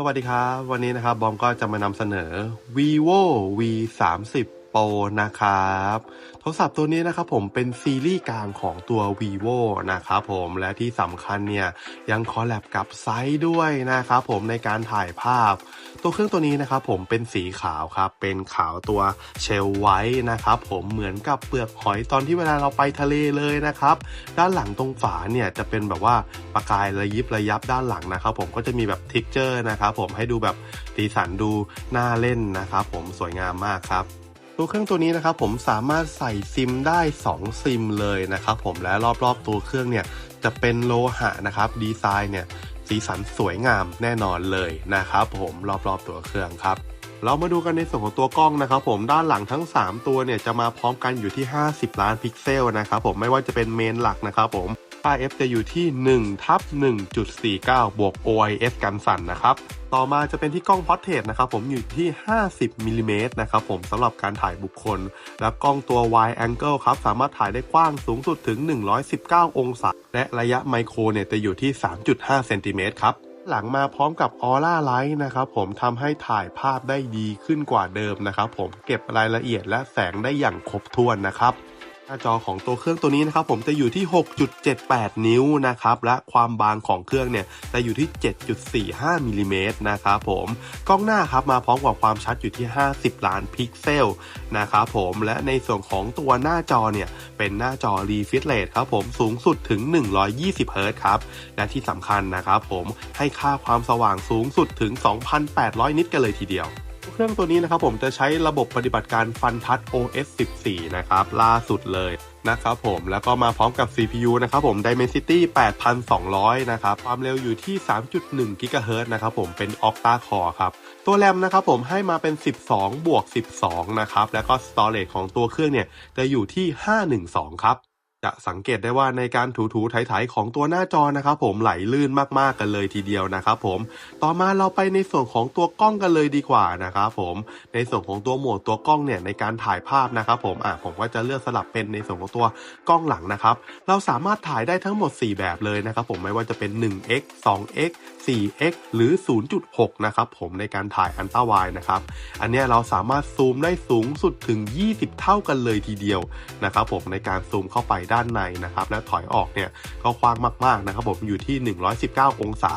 สวัสดีครับ วันนี้นะครับบอมก็จะมานำเสนอ vivo v 3 0 pro นะครับ โทรศัพท์ตัวนี้นะครับผมเป็นซีรีส์กลางของตัว vivo นะครับผมและที่สำคัญเนี่ยยังคอลแลบกับไซส์ด้วยนะครับผมในการถ่ายภาพ ตัวเครื่องตัวนี้นะครับผมเป็นสีขาวครับ เป็นขาวตัวเชลไว้นะครับผมเหมือนกับเปลือกหอยตอนที่เวลาเราไปทะเลเลยนะครับ ด้านหลังตรงฝาเนี่ยจะเป็นแบบว่าประกายระยิบระยับด้านหลังนะครับผมก็จะมีแบบทิกเจอร์นะครับผมให้ดูแบบสีสันดูน่าเล่นนะครับผมสวยงามมากครับ ตัวเครื่องตัวนี้นะครับผมสามารถใส่ซิมได้ 2 ซิมเลยนะครับผมและรอบๆตัวเครื่องเนี่ยจะเป็นโลหะนะครับดีไซน์เนี่ยสีสันสวยงามแน่นอนเลยนะครับผมรอบๆตัวเครื่องครับเรามาดูกันในส่วนของตัวกล้องนะครับผมด้านหลังทั้ง 3 ตัวเนี่ยจะมาพร้อมกันอยู่ที่ 50 ล้านพิกเซลนะครับผมไม่ว่าจะเป็นเมนหลักนะครับผม ค่า f จะอยู่ที่1ทับ1.49 บวก OIS กันสั่นนะครับ ต่อมาจะเป็นที่กล้องพอร์เทรตนะครับผมอยู่ที่ 50มิลลิเมตรนะครับผมสำหรับการถ่ายบุคคล และกล้องตัว wide angle ครับ สามารถถ่ายได้กว้างสูงสุดถึง 119 องศา และระยะไมโครเนี่ยจะอยู่ที่ 3.5เซนติเมตรครับหลังมาพร้อมกับออร่าไลท์นะครับผมทำให้ถ่ายภาพได้ดีขึ้นกว่าเดิมนะครับผมเก็บรายละเอียดและแสงได้อย่างครบถ้วนนะครับ หน้าจอของตัวเครื่องตัวนี้นะครับผมจะอยู่ที่ 6.78 นิ้วนะครับและความบางของเครื่องเนี่ยจะอยู่ที่ 7.45มิลลิเมตรนะครับผมกล้องหน้าครับมาพร้อมกับความชัดอยู่ที่ 50 ล้านพิกเซลนะครับผมและในส่วนของตัวหน้าจอเนี่ยเป็นหน้าจอ refresh rate ครับผมสูงสุดถึง 120 เฮิรต์ครับและที่สำคัญนะครับผมให้ค่าความสว่างสูงสุดถึง 2,800 นิตกันเลยทีเดียว เครื่องตัวนี้นะครับผมจะใช้ระบบปฏิบัติการฟันทัช OS 14 นะครับ ล่าสุดเลยนะครับผมแล้วก็มาพร้อมกับ CPU นะครับผม Dimensity 8200 นะครับ ความเร็วอยู่ที่ 3.1 GHz นะครับผมเป็น Octa Core ครับ ตัวแรมนะครับผมให้มาเป็น 12 บวก 12 นะครับ แล้วก็ Storage ของตัวเครื่องเนี่ยจะอยู่ที่ 512 ครับ จะสังเกตได้ว่าในการถูๆไถๆของตัวหน้าจอนะครับผมไหลลื่นมากๆกันเลยทีเดียวนะครับผมต่อมาเราไปในส่วนของตัวกล้องกันเลยดีกว่านะครับผมในส่วนของตัวโหมดตัวกล้องเนี่ยในการถ่ายภาพนะครับผมอะผมก็จะเลือกสลับเป็นในส่วนของตัวกล้องหลังนะครับเราสามารถถ่ายได้ทั้งหมด 4 แบบเลยนะครับผมไม่ว่าจะเป็น 1x 2x 4x หรือ 0.6 นะครับผมในการถ่ายอันต้าไวนะครับ อันเนี้ยเราสามารถซูมได้สูงสุดถึง 20 เท่ากันเลยทีเดียวนะครับผมในการซูมเข้าไปได้านในนะครับและถอยออกเนี่ยก็กว้างมากๆนะครับผมอยู่ที่ 119 องศา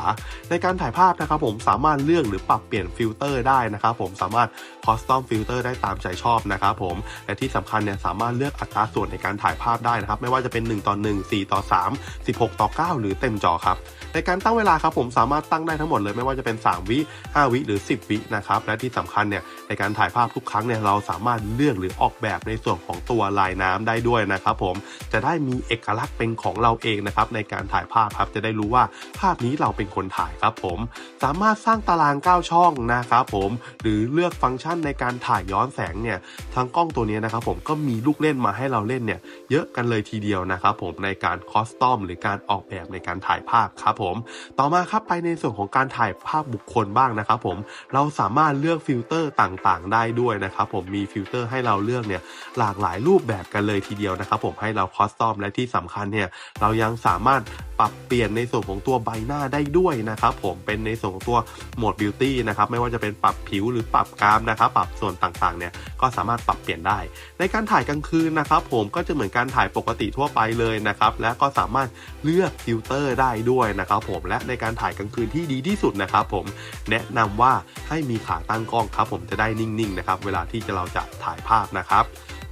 ในการถ่ายภาพนะครับผมสามารถเลือกหรือปรับเปลี่ยนฟิลเตอร์ได้นะครับผมสามารถคอสตอมฟิลเตอร์ได้ตามใจชอบนะครับผมและที่สำคัญเนี่ยสามารถเลือกอัตราส่วนในการถ่ายภาพได้นะครับไม่ว่าจะเป็น 1 ต่อ 1 4 ต่อ 3 16 ต่อ 9 หรือเต็มจอครับ ในการตั้งเวลาครับผมสามารถตั้งได้ทั้งหมดเลยไม่ว่าจะเป็น 3 วิ 5 วิหรือ 10 วินะครับและที่สำคัญเนี่ยในการถ่ายภาพทุกครั้งเนี่ยเราสามารถเลือกหรือออกแบบในส่วนของตัวลายน้ำได้ด้วยนะครับผมจะได้มีเอกลักษณ์เป็นของเราเองนะครับในการถ่ายภาพครับจะได้รู้ว่าภาพนี้เราเป็นคนถ่ายครับผม สามารถสร้างตาราง 9 ช่องนะครับผมหรือเลือกฟังก์ชันในการถ่ายย้อนแสงเนี่ยทางกล้องตัวนี้นะครับผมก็มีลูกเล่นมาให้เราเล่นเนี่ยเยอะกันเลยทีเดียวนะครับผมในการคอสตอมหรือการออกแบบในการถ่ายภาพครับผม ต่อมาครับไปในส่วนของการถ่ายภาพบุคคลบ้างนะครับผมเราสามารถเลือกฟิลเตอร์ต่างๆ ได้ด้วยนะครับผมมีฟิลเตอร์ให้เราเลือกเนี่ยหลากหลายรูปแบบกันเลยทีเดียวนะครับผมให้เราคอสตอมและที่สำคัญเนี่ยเรายังสามารถปรับเปลี่ยนในส่วนของตัวใบหน้าได้ด้วยนะครับผมเป็นในส่วนของตัวโหมดบิวตี้นะครับไม่ว่าจะเป็นปรับผิวหรือปรับกรามนะครับปรับส่วนต่างๆเนี่ยก็สามารถปรับเปลี่ยนได้ ในการถ่ายกลางคืนนะครับผมก็จะเหมือนการถ่ายปกติทั่วไปเลยนะครับและก็สามารถเลือกฟิลเตอร์ได้ด้วยนะครับผมและในการถ่ายกลางคืนที่ดีที่สุดนะครับผมแนะนำว่าให้มีขาตั้งกล้องครับผมจะได้นิ่งๆนะครับเวลาที่เราจะถ่ายภาพนะครับ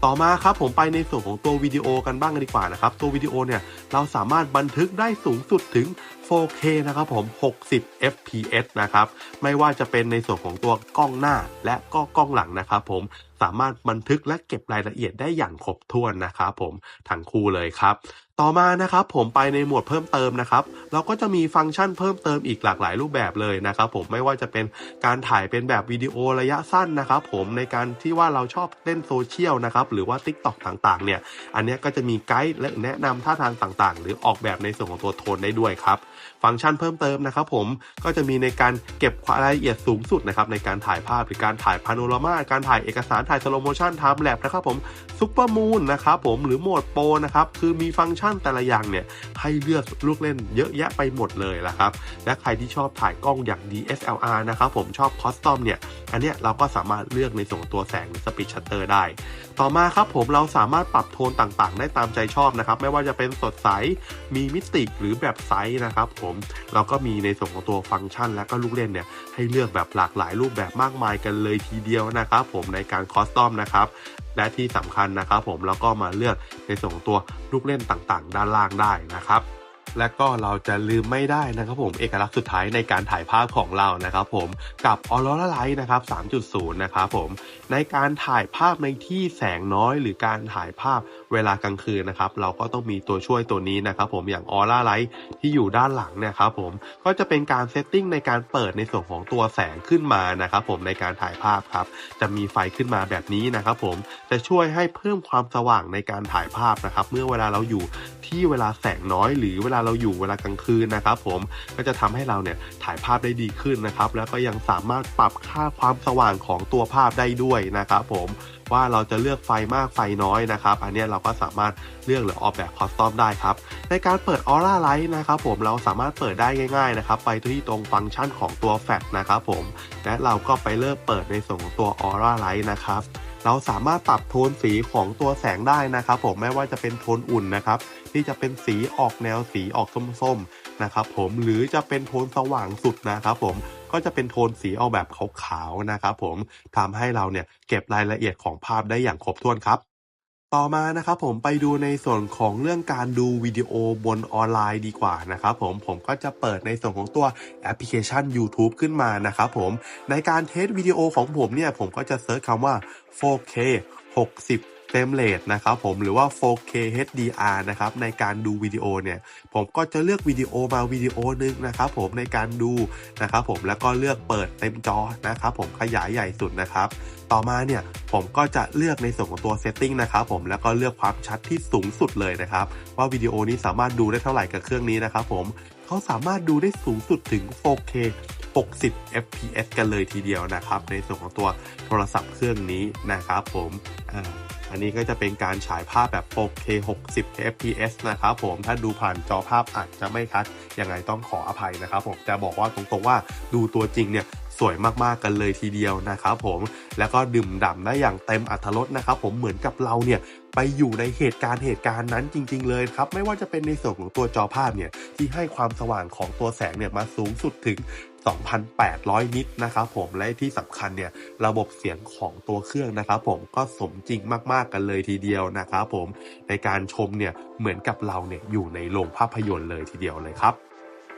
ต่อมาครับผมไปในส่วนของตัววิดีโอกันบ้างกันดีกว่านะครับตัววิดีโอเนี่ยเราสามารถบันทึกได้สูงสุดถึง 4K นะครับผม 60 fps นะครับไม่ว่าจะเป็นในส่วนของตัวกล้องหน้าและก็กล้องหลังนะครับผมสามารถบันทึกและเก็บรายละเอียดได้อย่างครบถ้วนนะครับผมทั้งคู่เลยครับ ต่อมานะครับผมไปในหมวดเพิ่มเติมนะครับ เราก็จะมีฟังก์ชันเพิ่มเติมอีกหลากหลายรูปแบบเลยนะครับผมไม่ว่าจะเป็นการถ่ายเป็นแบบวิดีโอระยะสั้นนะครับผมในการที่ว่าเราชอบเล่นโซเชียลนะครับหรือว่า Tik t o อกต่างๆเนี่ยอันนี้ก็จะมีไกด์และแนะนำท่าทางต่างๆ หรือออกแบบในส่วนของตัวโทนได้ด้วยครับฟังก์ชันเพิ่มเติมนะครับผมก็จะมีในการเก็บรายละเอียดสูงสุดนะครับในการถ่ายภาพหรือการถ่ายพาโนรามา การถ่ายเอกสารถ่ายสโลโมชันไทม์แลปนะครับผมซุปเปอร์มูนนะครับผมหรือโหมดโปรนะครับคือมีฟังก์ชันแต่ละอย่างเนี่ยให้เลือกลูกเล่นเยอะแยะไปหมดเลยละครับและใครที่ชอบถ่ายกล้องอย่าง DSLR นะครับผมชอบคอสตอมเนี่ยอันเนี้ยเราก็สามารถเลือกในส่วนตัวแสงหรือสปีดชัตเตอร์ได้ ต่อมาครับผมเราสามารถปรับโทนต่างๆ ได้ตามใจชอบนะครับไม่ว่าจะเป็นสดใสมีมิติหรือแบบไซส์นะครับผมเราก็มีในส่วนของตัวฟังก์ชัน และก็ลูกเล่นเนี่ยให้เลือกแบบหลากหลายรูปแบบมากมายกันเลยทีเดียวนะครับผมในการคอสตอมนะครับและที่สำคัญนะครับผมเราก็มาเลือกในส่วนของตัวลูกเล่นต่างๆ ด้านล่างได้นะครับและก็เราจะลืมไม่ได้นะครับผมเอกลักษณ์สุดท้ายในการถ่ายภาพของเรานะครับผมกับ Aurora Light นะครับ 3.0 นะครับผมในการถ่ายภาพในที่แสงน้อยหรือการถ่ายภาพเวลากลางคืนนะครับ เราก็ต้องมีตัวช่วยตัวนี้นะครับ ผมอย่าง Aura Light ที่อยู่ด้านหลังเนี่ยครับผมก็จะเป็นการเซตติ้งในการเปิดในส่วนของตัวแสงขึ้นมานะครับ ผมในการถ่ายภาพครับ จะมีไฟขึ้นมาแบบนี้นะครับ ผมจะช่วยให้เพิ่มความสว่างในการถ่ายภาพนะครับ เมื่อเวลาเราอยู่ที่เวลาแสงน้อย หรือเวลาเราอยู่เวลากลางคืนนะครับ ผมก็จะทำให้เราเนี่ยถ่ายภาพได้ดีขึ้นนะครับ แล้วก็ยังสามารถปรับค่าความสว่างของตัวภาพได้ด้วยนะครับ ผม ว่าเราจะเลือกไฟมากไฟน้อยนะครับ อันนี้เราก็สามารถเลือกหรือออกแบบคอสตอมได้ครับ ในการเปิด Aura Light นะครับผมเราสามารถเปิดได้ง่าย ๆนะครับ ไปที่ตรงฟังก์ชันของตัวแฟลชนะครับผมและเราก็ไปเลือกเปิดในส่วนของตัว Aura Light นะครับเราสามารถปรับโทนสีของตัวแสงได้นะครับผมไม่ว่าจะเป็นโทนอุ่นนะครับที่จะเป็นสีออกแนวสีออกส้มๆนะครับผมหรือจะเป็นโทนสว่างสุดนะครับผม ก็จะเป็นโทนสีออกแบบขาวๆนะครับผมทำให้เราเนี่ยเก็บรายละเอียดของภาพได้อย่างครบถ้วนครับต่อมานะครับผมไปดูในส่วนของเรื่องการดูวิดีโอบนออนไลน์ดีกว่านะครับผมผมก็จะเปิดในส่วนของตัวแอปพลิเคชัน YouTube ขึ้นมานะครับผมในการเทสวิดีโอของผมเนี่ยผมก็จะเซิร์ชคำว่า 4K 60 เฟรมเรทนะครับผมหรือว่า 4K HDR นะครับในการดูวิดีโอเนี่ยผมก็จะเลือกวิดีโอมาวิดีโอนึงนะครับผมในการดูนะครับผมแล้วก็เลือกเปิดเต็มจอนะครับผมขยายใหญ่สุดนะครับต่อมาเนี่ยผมก็จะเลือกในส่วนของตัว Setting นะครับผมแล้วก็เลือกความชัดที่สูงสุดเลยนะครับว่าวิดีโอนี้สามารถดูได้เท่าไหร่กับเครื่องนี้นะครับผมเขาสามารถดูได้สูงสุดถึง 4K 60 fps กันเลยทีเดียวนะครับ ในส่วนของตัวโทรศัพท์เครื่องนี้นะครับผมอ่า อันนี้ก็จะเป็นการฉายภาพแบบ 4K 60 fps นะครับผม ถ้าดูผ่านจอภาพอาจจะไม่ชัด ยังไงต้องขออภัยนะครับผม จะบอกว่าตรงๆว่าดูตัวจริงเนี่ยสวยมากๆกันเลยทีเดียวนะครับผม แล้วก็ดื่มด่ำได้อย่างเต็มอัตรสนะครับผมเหมือนกับเราเนี่ยไปอยู่ในเหตุการณ์เหตุการณ์นั้นจริง ๆ เลยครับ ไม่ว่าจะเป็นในส่วนของตัวจอภาพเนี่ยที่ให้ความสว่างของตัวแสงเนี่ยมาสูงสุดถึง 2,800 นิตนะครับผมและที่สำคัญเนี่ยระบบเสียงของตัวเครื่องนะครับผมก็สมจริงมากๆกันเลยทีเดียวนะครับผมในการชมเนี่ยเหมือนกับเราเนี่ยอยู่ในโรงภาพยนตร์เลยทีเดียวเลยครับ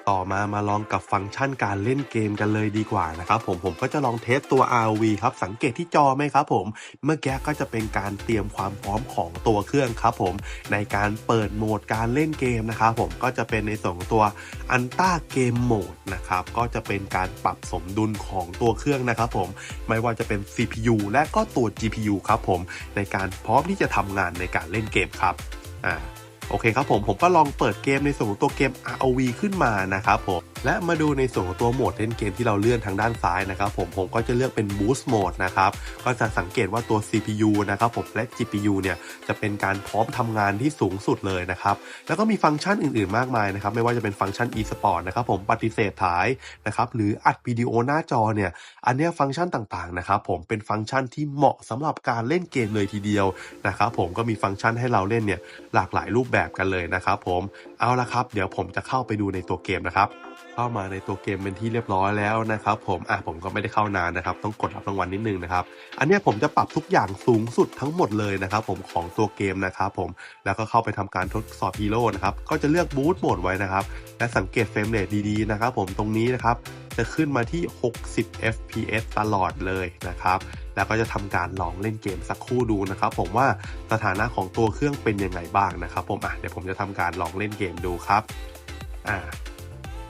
ต่อมามาลองกับฟังก์ชันการเล่นเกมกันเลยดีกว่านะครับผมผมก็จะลองเทสตัว ROV ครับสังเกตที่จอไหมครับผมเมื่อกี้ก็จะเป็นการเตรียมความพร้อมของตัวเครื่องครับผมในการเปิดโหมดการเล่นเกมนะครับผมก็จะเป็นในส่วนของตัวอันต้าเกมโหมดนะครับก็จะเป็นการปรับสมดุลของตัวเครื่องนะครับผมไม่ว่าจะเป็น CPU และก็ตัว GPU ครับผมในการพร้อมที่จะทำงานในการเล่นเกมครับอ่า โอเคครับผมผมก็ลองเปิดเกมในส่วนของตัวเกม ROV ขึ้นมานะครับผมและมาดูในส่วนของตัวโหมดเล่นเกมที่เราเลื่อนทางด้านซ้ายนะครับผมผมก็จะเลือกเป็น Boost Mode นะครับก็จะสังเกตว่าตัว CPU นะครับผมและ GPU เนี่ยจะเป็นการพร้อมทำงานที่สูงสุดเลยนะครับแล้วก็มีฟังก์ชันอื่นๆ มากมายนะครับไม่ว่าจะเป็นฟังก์ชัน e-sport นะครับผมปฏิเสธถ่ายนะครับหรืออัดวิดีโอหน้าจอเนี่ยอันเนี้ยฟังก์ชันต่างๆนะครับผมเป็นฟังก์ชันที่เหมาะสำหรับการเล่นเกมเลยทีเดียวนะครับผมก็มีฟังก์ชันให้เราเล่นเนี่ยหลากหลายรูปแบบกันเลยนะครับผมเอาละครับ เดี๋ยวผมจะเข้าไปดูในตัวเกมนะครับ เข้ามาในตัวเกมเป็นที่เรียบร้อยแล้วนะครับ ผมอะผมก็ไม่ได้เข้านานนะครับ ต้องกดรับรางวัลนิดนึงนะครับ อันนี้ผมจะปรับทุกอย่างสูงสุดทั้งหมดเลยนะครับ ผมของตัวเกมนะครับผมแล้วก็เข้าไปทำการทดสอบฮีโร่นะครับก็จะเลือกบูตโหมดไว้นะครับและสังเกตเฟรมเรทดีๆนะครับ ผมตรงนี้นะครับ จะขึ้นมาที่ 60 fps ตลอดเลยนะครับ แล้วก็จะทำการลองเล่นเกมสักครู่ดูนะครับผมว่าสถานะของตัวเครื่องเป็นยังไงบ้างนะครับผมอะเดี๋ยวผมจะทำการลองเล่นเกมดูครับอ่า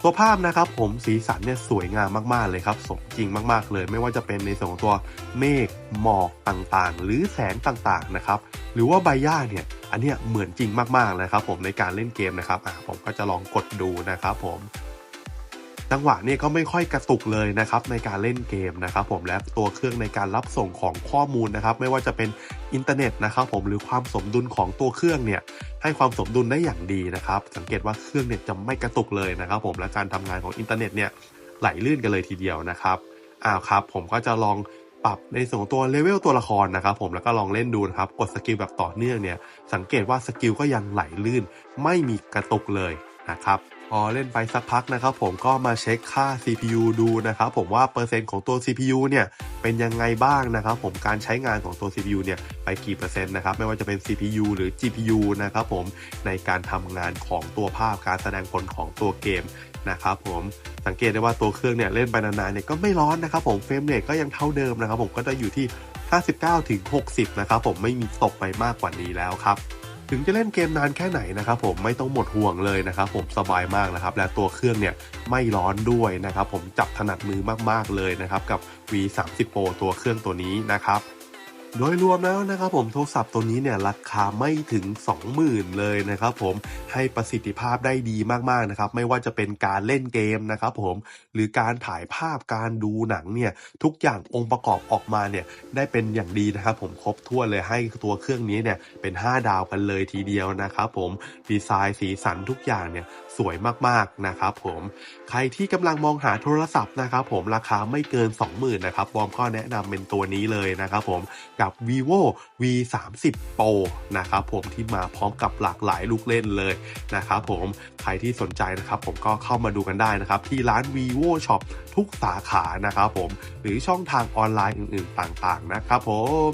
ตัวภาพนะครับผมสีสันเนี่ยสวยงามมากๆเลยครับสมจริงมากๆเลย ไม่ว่าจะเป็นในส่วนของตัวเมฆหมอกต่างๆ หรือแสงต่างๆนะครับหรือว่าใบหญ้าเนี่ยอันเนี้ยเหมือนจริงมากๆเลยครับผมในการเล่นเกมนะครับอะผมก็จะลองกดดูนะครับผม จังหวะเนี่ยก็ไม่ค่อยกระตุกเลยนะครับในการเล่นเกมนะครับผมและตัวเครื่องในการรับส่งของข้อมูลนะครับไม่ว่าจะเป็นอินเทอร์เน็ตนะครับผมหรือความสมดุลของตัวเครื่องเนี่ยให้ความสมดุลได้อย่างดีนะครับสังเกตว่าเครื่องเนี่ยจะไม่กระตุกเลยนะครับผมและการทำงานของอินเทอร์เน็ตเนี่ยไหลลื่นกันเลยทีเดียวนะครับอ้าวครับผมก็จะลองปรับในส่วนของตัวเลเวลตัวละครนะครับผมแล้วก็ลองเล่นดูนะครับกดสกิลแบบต่อเนื่องเนี่ยสังเกตว่าสกิลก็ยังไหลลื่น ไม่มีกระตุกเลยนะครับ พอเล่นไปสักพักนะครับผมก็มาเช็คค่า CPU ดูนะครับผมว่าเปอร์เซ็นต์ของตัว CPU เนี่ยเป็นยังไงบ้างนะครับผมการใช้งานของตัว CPU เนี่ยไปกี่เปอร์เซ็นต์นะครับไม่ว่าจะเป็น CPU หรือ GPU นะครับผมในการทำงานของตัวภาพการแสดงผลของตัวเกมนะครับผมสังเกตได้ว่าตัวเครื่องเนี่ยเล่นไปนานๆเนี่ยก็ไม่ร้อนนะครับผมเฟรมเรทก็ยังเท่าเดิมนะครับผมก็จะอยู่ที่ 59ถึง60 นะครับผมไม่มีตกไปมากกว่านี้แล้วครับ ถึงจะเล่นเกมนานแค่ไหนนะครับผมไม่ต้องหมดห่วงเลยนะครับผมสบายมากนะครับและตัวเครื่องเนี่ยไม่ร้อนด้วยนะครับผมจับถนัดมือมากๆเลยนะครับกับ V30 Pro ตัวเครื่องตัวนี้นะครับ โดยรวมแล้วนะครับผมโทรศัพท์ตัวนี้เนี่ยราคาไม่ถึง 20,000 เลยนะครับผมให้ประสิทธิภาพได้ดีมากๆนะครับไม่ว่าจะเป็นการเล่นเกมนะครับผมหรือการถ่ายภาพการดูหนังเนี่ยทุกอย่างองค์ประกอบออกมาเนี่ยได้เป็นอย่างดีนะครับผมครบถ้วนเลยให้ตัวเครื่องนี้เนี่ยเป็น 5 ดาวกันเลยทีเดียวนะครับผมดีไซน์สีสันทุกอย่างเนี่ยสวยมากๆนะครับผมใครที่กำลังมองหาโทรศัพท์นะครับผมราคาไม่เกิน 20,000นะครับบอมก็แนะนำเป็นตัวนี้เลยนะครับผมกับ vivo v 3 0 pro นะครับผมที่มาพร้อมกับหลากหลายลูกเล่นเลยนะครับผมใครที่สนใจนะครับผมก็เข้ามาดูกันได้นะครับที่ร้าน vivo shop ทุกสาขานะครับผมหรือช่องทางออนไลน์อื่นๆต่างๆนะครับผม